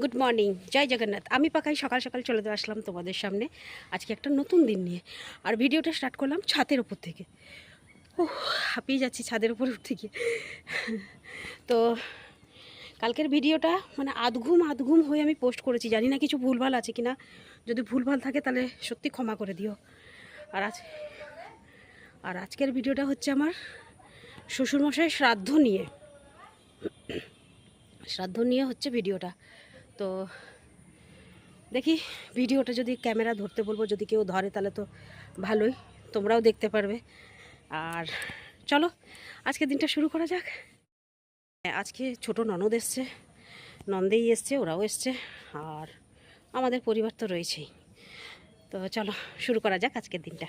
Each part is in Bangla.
গুড মর্নিং জয় জগন্নাথ। আমি পাকাই সকাল সকাল চলে আসলাম তোমাদের সামনে। আজকে একটা নতুন দিন নিয়ে। আর ভিডিওটা স্টার্ট করলাম ছাদের উপর থেকে। ও হাঁপিয়ে যাচ্ছি ছাদের উপর গিয়ে তো কালকের ভিডিওটা মানে আধঘুম আধঘুম হয়ে আমি পোস্ট করেছি। জানি না কিছু ভুলভাল আছে কিনা। যদি ভুলভাল থাকে তাহলে সত্যি ক্ষমা করে দিও। আর আজ, আর আজকের ভিডিওটা হচ্ছে আমার শ্বশুরমশাই শ্রাদ্ধ নিয়ে। শ্রাদ্ধ নিয়ে হচ্ছে ভিডিওটা। তো দেখি ভিডিওটা যদি ক্যামেরা ধরতে বলব যদি কেউ ধরে তাহলে তো ভালোই তোমরাও দেখতে পারবে। আর চলো আজকে দিনটা শুরু করা যাক। হ্যাঁ, আজকে ছোট ননদ এসছে নন্দেই এসছে ওরাও এসছে আর আমাদের পরিবার তো রয়েছেই। তো চলো শুরু করা যাক আজকের দিনটা।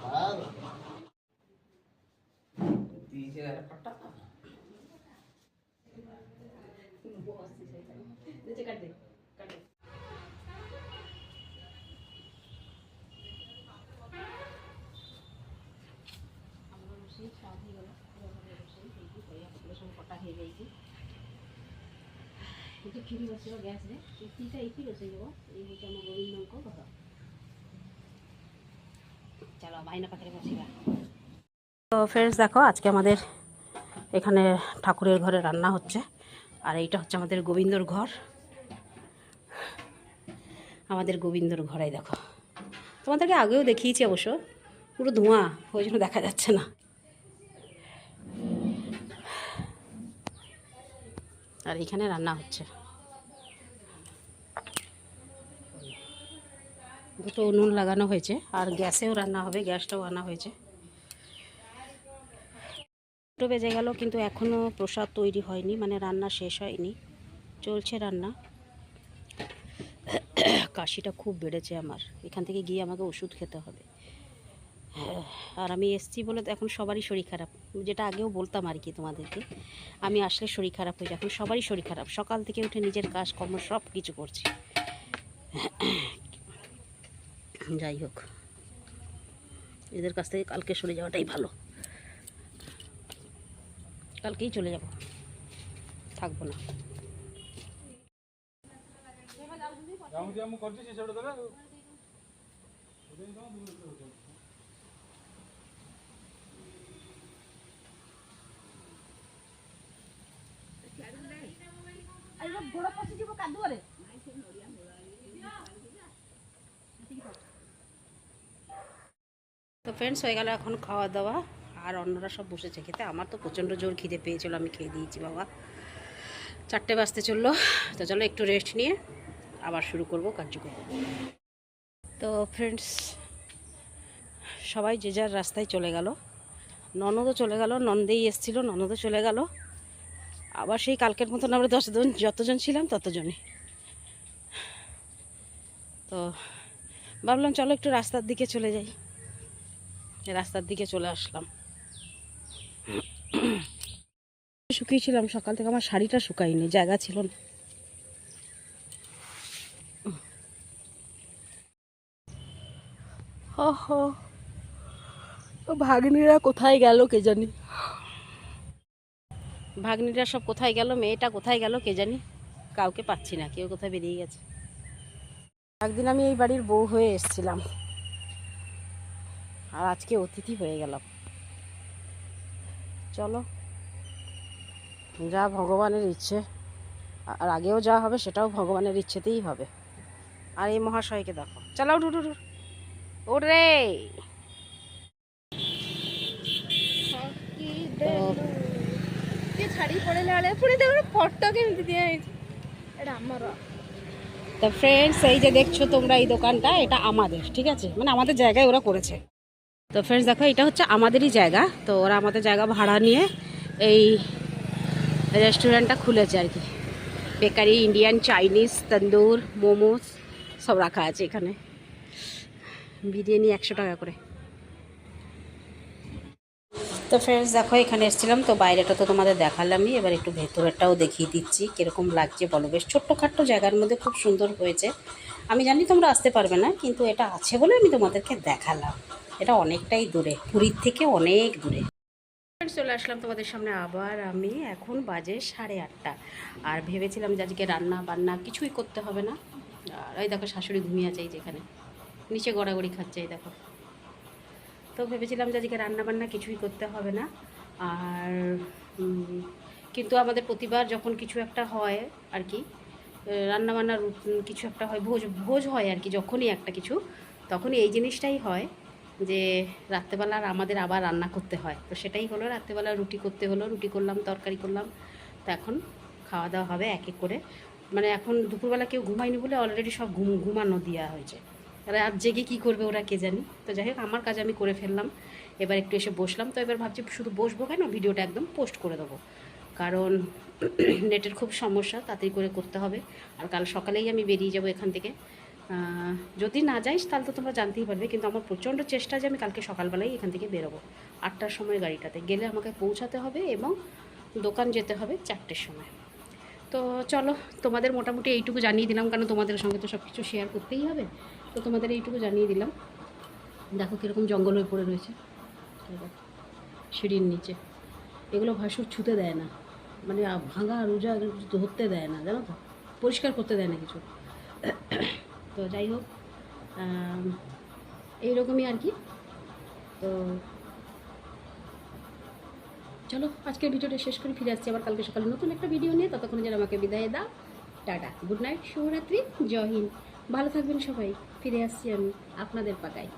मान କ୍ଷୀରି ବସିବ ଗ୍ୟାସ୍ରେ ଏତିକିଟା ଏଇଠି ରୋଷେଇ ହେବ ଏଇ ହେଉଛି ଆମ ଗୋବିନ୍ଦଙ୍କ ଘର তো ফ্রেন্ডস দেখো, আজকে আমাদের এখানে ঠাকুরের ঘরে রান্না হচ্ছে। আর এইটা হচ্ছে আমাদের গোবিন্দর ঘর। আমাদের গোবিন্দর ঘরেই দেখো। তোমাদেরকে আগেও দেখিয়েছি অবশ্য, পুরো ধোঁয়া, ওই জন্য দেখা যাচ্ছে না। আর এখানে রান্না হচ্ছে। দুটো উনুন লাগানো হয়েছে আর গ্যাসেও রান্না হবে, গ্যাসটাও আনা হয়েছে। দুটো বেজে গেল, কিন্তু এখনও প্রসাদ তৈরি হয়নি মানে রান্না শেষ হয়নি। চলছে রান্না। কাশিটা খুব বেড়েছে আমার। এখান থেকে গিয়ে আমাকে ওষুধ খেতে হবে। আর আমি এসছি বলে তো এখন সবারই শরীর খারাপ। যেটা আগেও বলতাম আর কি তোমাদেরকে, আমি আসলে শরীর খারাপ হয়ে এখন সবারই শরীর খারাপ। সকাল থেকে উঠে নিজের কাজ কর্ম সব কিছু করছি। যাই হোক। এদের কাছ থেকে কালকে সরে যাওয়াটাই ভালো। কালকেই চলে যাব। থাকব না। তো ফ্রেন্ডস হয়ে গেল এখন খাওয়া দাওয়া। আর অন্যরা সব বসেছে খেতে। আমার তো প্রচণ্ড জোর খিদে পেয়েছিল, আমি খেয়ে দিয়েছি বাবা। চারটে বাজতে চলল। তো চলো একটু রেস্ট নিয়ে আবার শুরু করব, কার্যক্রম। তো ফ্রেন্ডস সবাই যে যার রাস্তায় চলে গেল। ননদও চলে গেল, নন্দেই এসছিল, ননদও চলে গেল। আবার সেই কালকের মতন আমরা দশজন, যতজন ছিলাম ততজনই। তো ভাবলাম চলো একটু রাস্তার দিকে চলে যাই। রাস্তার দিকে চলে আসলাম। শুকিয়েছিলাম সকাল থেকে আমার শাড়িটা শুকায়নি জায়গা ছিল না। ওহো ভাগ্নিরা কোথায় গেল কে জানি? ভাগ্নিরা সব কোথায় গেল মেয়েটা কোথায় গেল কে জানি? কাউকে পাচ্ছি না কেউ কোথায় বেরিয়ে গেছে। একদিন আমি এই বাড়ির বউ হয়ে এসেছিলাম। আর আজকে অতিথি হয়ে গেলাম। চলো, যা ভগবানের ইচ্ছে। আর আগেও যা হবে সেটাও ভগবানের ইচ্ছেতেই হবে। আর এই মহাশয়কে দেখো। চালাও ডু ডু ওরে শাড়ি ফ্রেন্ডস এই যে দেখছ তোমরা এই দোকানটা, এটা আমাদের, ঠিক আছে? মানে আমাদের জায়গায় ওরা করেছে। তো ফ্রেন্ডস দেখো, এটা হচ্ছে আমাদেরই জায়গা। তো ওরা আমাদের জায়গা ভাড়া নিয়ে এই রেস্টুরেন্টটা খুলেছে আর কি। Bakery Indian Chinese tandoor momos সব রাখা আছে এখানে। বিরিয়ানি একশো টাকা করে। তো ফ্রেন্ডস দেখো, এখানে এসেছিলাম, তো বাইরেটা তো তোমাদের দেখালামই। এবার একটু ভেতরেরটাও দেখিয়ে দিচ্ছি, কীরকম লাগছে বলো। বেশ ছোট্টখাট্ট জায়গার মধ্যে খুব সুন্দর হয়েছে। আমি জানি তোমরা আসতে পারবে না, কিন্তু এটা আছে বলে আমি তোমাদেরকে দেখালাম। এটা অনেকটাই দূরে, পুরীর থেকে অনেক দূরে। চলে আসলাম তোমাদের সামনে আবার আমি। এখন বাজে সাড়ে আটটা। আর ভেবেছিলাম যে আজকে রান্না বান্না কিছুই করতে হবে না। আর ওই দেখো, শাশুড়ি ঘুমিয়ে আছে যেখানে নিচে গড়াগড়ি খাচ্ছে, এই দেখো। তো ভেবেছিলাম যে আজকে রান্নাবান্না কিছুই করতে হবে না। আর কিন্তু আমাদের প্রতিবার যখন কিছু একটা হয় আর কি রান্না বান্নার কিছু একটা হয়, ভোজ ভোজ হয় আর কি, যখনই একটা কিছু, তখনই এই জিনিসটাই হয় যে রাত্রেবেলা আমাদের আবার রান্না করতে হয়। তো সেটাই হলো রাত্রেবেলা রুটি করতে হলো, রুটি করলাম, তরকারি করলাম, তো এখন খাওয়া দাওয়া হবে এক এক করে। মানে এখন দুপুরবেলা কেউ ঘুমায়নি বলে অলরেডি সব ঘুম, ঘুমানো দেওয়া হয়েছে। রাত জেগে কী করবে ওরা কে জানি? তো যাই হোক, আমার কাজ আমি করে ফেললাম। এবার একটু এসে বসলাম। তো এবার ভাবছি শুধু বসবো কেন? ভিডিওটা একদম পোস্ট করে দেবো। কারণ নেটের খুব সমস্যা, তাড়াতাড়ি করে করতে হবে। আর কাল সকালেই আমি বেরিয়ে যাব এখান থেকে। যদি না যাইস, তাহলে তো তোমরা জানতেই পারবে। কিন্তু আমার প্রচণ্ড চেষ্টা যে আমি কালকে সকালবেলাই এখান থেকে বেরোবো। আটটার সময় গাড়িটাতে গেলে আমাকে পৌঁছাতে হবে এবং দোকান যেতে হবে চারটের সময়। তো চলো, তোমাদের মোটামুটি এইটুকু জানিয়ে দিলাম, কারণ তোমাদের সঙ্গে তো সব কিছু শেয়ার করতেই হবে। তো তোমাদের এইটুকু জানিয়ে দিলাম। দেখো কীরকম জঙ্গল হয়ে পড়ে রয়েছে। সিঁড়ির নিচে। এগুলো ভাসুর ছুতে দেয় না। মানে ভাঙা রোজা ধরতে দেয় না, জানো তো? পরিষ্কার করতে দেয় না কিছু। তো যাই হোক এইরকমই আর কি। তো চলো, আজকের ভিডিওটা শেষ করে ফিরে আসছি আবার কালকে সকালে নতুন একটা ভিডিও নিয়ে। ততক্ষণ যেন আমাকে বিদায় দাও। টাটা। গুড নাইট শুভরাত্রি, জয় হিন্দ। ভালো থাকবেন সবাই। ফিরে আসছি আমি আপনাদের পাকায়